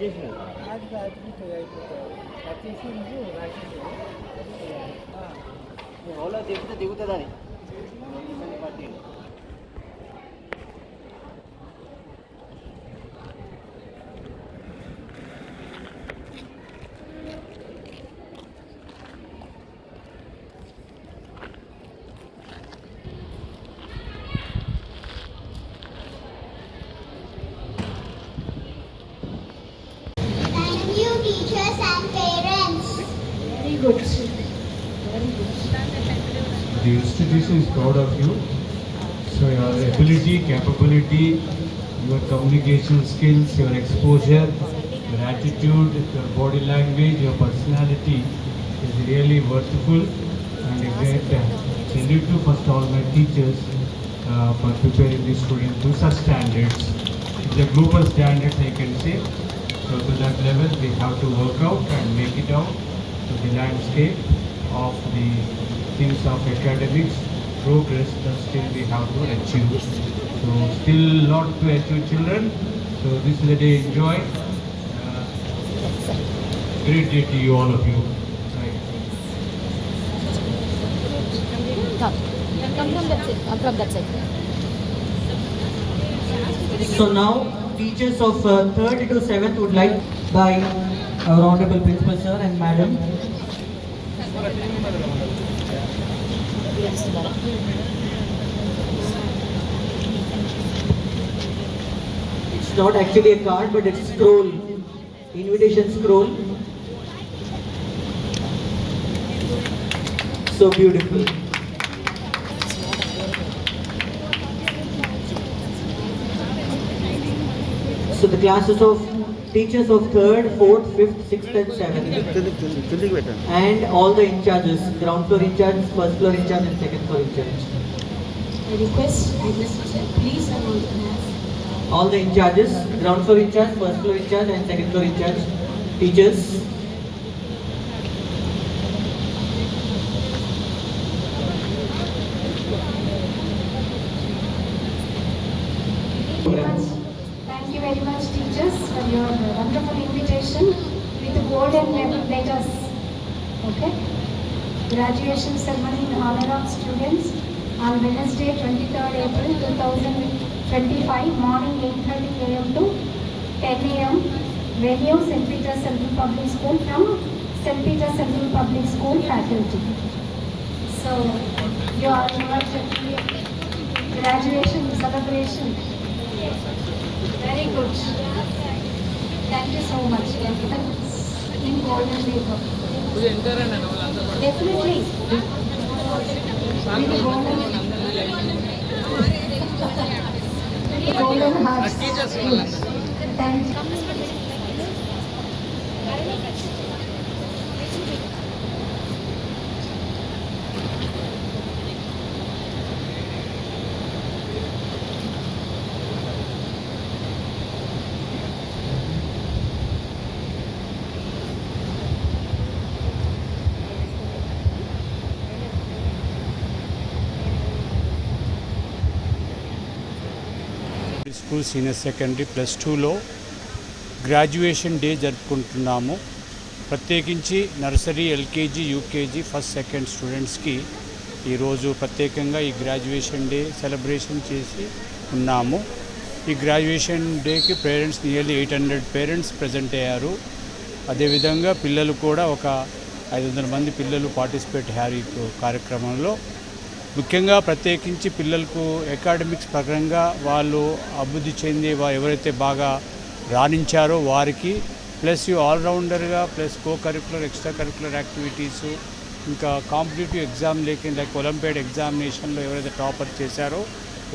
అది అయిపోతుంది అయిపోతుంది వచ్చేసి నువ్వు రాసేసి ఓలో దిగితే దిగుతుందని good. The institution is proud of you. So your ability, capability, your communication skills, your exposure, your attitude, your body language, your personality is really worthful and a great uh, salute to first all my teachers uh, for preparing the students to such standards. The global standards I can say. So to that level we have to work out and make it out the landscape of the things of academics, progress that still we have to achieve. So still lot to achieve children. So this is the day enjoy. Uh, great day to you all of you. Come. Come from that side. Come from that side. So now, teachers of uh, third to seventh would like by our honorable principal sir and madam. It's not actually a card, but it's scroll, invitation scroll. So beautiful. So the classes of teachers of 3rd, 4th, 5th, 6th and 7th and all the in charges, ground floor in charge, first floor in charge and second floor in charge. I request Headmaster, please announce. All the in charges, ground floor in charge, first floor in charge and second floor in charge, teachers, Okay? Graduation ceremony in honor of students on Wednesday, 23rd April 2025, morning 8:30 a.m. to 10 a.m. Venue St. Peter's Central Public School from St. Peter's Central Public School faculty. So, you are graduation celebration. Very good. Thank you so much. Definitely golden heart thank you school senior secondary plus టూలో graduation day జరుపుకుంటున్నాము. ప్రత్యేకించి nursery LKG UKG first second స్టూడెంట్స్కి ఈరోజు ప్రత్యేకంగా ఈ graduation day celebration చేసి ఉన్నాము. ఈ గ్రాడ్యుయేషన్ డేకి parents nearly eight hundred parents present అయ్యారు. అదేవిధంగా పిల్లలు కూడా ఒక ఐదు వందల మంది పిల్లలు పార్టిసిపేట్ అయ్యారు ఈ కార్యక్రమంలో. ముఖ్యంగా ప్రత్యేకించి పిల్లలకు అకాడమిక్స్ పరంగా వాళ్ళు అభివృద్ధి చెంది ఎవరైతే బాగా రాణించారో వారికి ప్లస్ ఈ ఆల్రౌండర్గా plus co curricular extra curricular activities ఇంకా కాంపిటేటివ్ ఎగ్జామ్ లేక లైక్ ఒలింపియాడ్ ఎగ్జామినేషన్లో ఎవరైతే టాపర్ చేశారో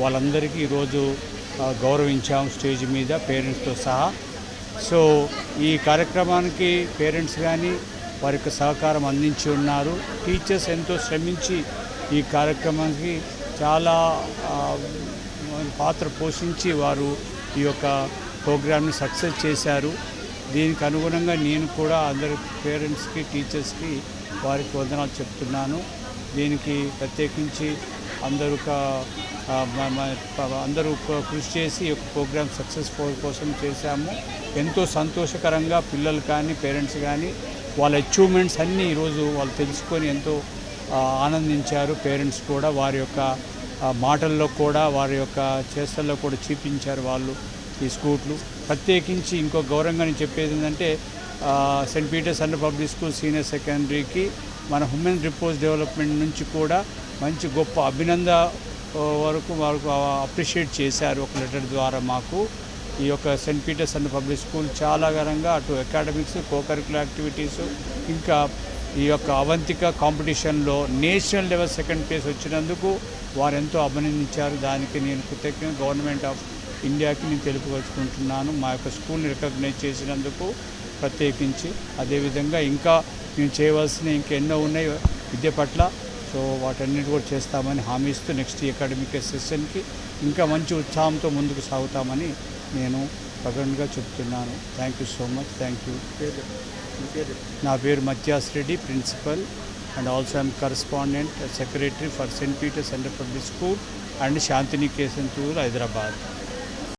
వాళ్ళందరికీ ఈరోజు గౌరవించాం స్టేజ్ మీద పేరెంట్స్తో సహా. సో ఈ కార్యక్రమానికి పేరెంట్స్ కానీ వారి యొక్క సహకారం అందించి ఉన్నారు. టీచర్స్ ఎంతో శ్రమించి ఈ కార్యక్రమానికి చాలా పాత్ర పోషించి వారు ఈ యొక్క ప్రోగ్రామ్ని సక్సెస్ చేశారు. దీనికి అనుగుణంగా నేను కూడా అందరి పేరెంట్స్కి టీచర్స్కి వారికి వందనాలు చెప్తున్నాను. దీనికి ప్రత్యేకించి అందరూ అందరూ కృషి చేసి ఈ యొక్క ప్రోగ్రామ్ సక్సెస్ఫుల్ కోసం చేశాము. ఎంతో సంతోషకరంగా పిల్లలు కానీ పేరెంట్స్ కానీ వాళ్ళ అచీవ్మెంట్స్ అన్నీ ఈరోజు వాళ్ళు తెలుసుకొని ఎంతో ఆనందించారు. పేరెంట్స్ కూడా వారి యొక్క మాటల్లో కూడా వారి యొక్క చేష్టల్లో కూడా చూపించారు వాళ్ళు ఈ స్కూట్లు. ప్రత్యేకించి ఇంకో గౌరవంగా నేను చెప్పేది ఏంటంటే Saint Peter's under Public School senior సెకండరీకి మన హ్యూమన్ రిపోర్ట్స్ డెవలప్మెంట్ నుంచి కూడా మంచి గొప్ప అభినంద వరకు వారు అప్రిషియేట్ చేశారు ఒక లెటర్ ద్వారా మాకు. ఈ యొక్క Saint Peter's and Public School చాలా ఘనంగా అటు అకాడమిక్స్ కోకరికులర్ యాక్టివిటీస్ ఇంకా ఈ యొక్క అవంతిక కాంపిటీషన్లో నేషనల్ లెవెల్ సెకండ్ ప్లేస్ వచ్చినందుకు వారు ఎంతో అభినందించారు. దానికి నేను కృతజ్ఞ గవర్నమెంట్ ఆఫ్ ఇండియాకి నేను తెలుపుకొచ్చుకుంటున్నాను. మా యొక్క స్కూల్ని రికగ్నైజ్ చేసినందుకు ప్రత్యేకించి. అదేవిధంగా ఇంకా మేము చేయవలసిన ఇంకా ఎన్నో ఉన్నాయి విద్య పట్ల. సో వాటన్నిటి కూడా చేస్తామని హామీ ఇస్తూ నెక్స్ట్ అకాడమిక్ సెషన్కి ఇంకా మంచి ఉత్సాహంతో ముందుకు సాగుతామని నేను ప్రకటనగా చెప్తున్నాను. Thank you so much thank you నా పేరు Mathias Reddy principal and also I'm correspondent secretary for Saint Peter's under Public School and Shantiniketan tour Hyderabad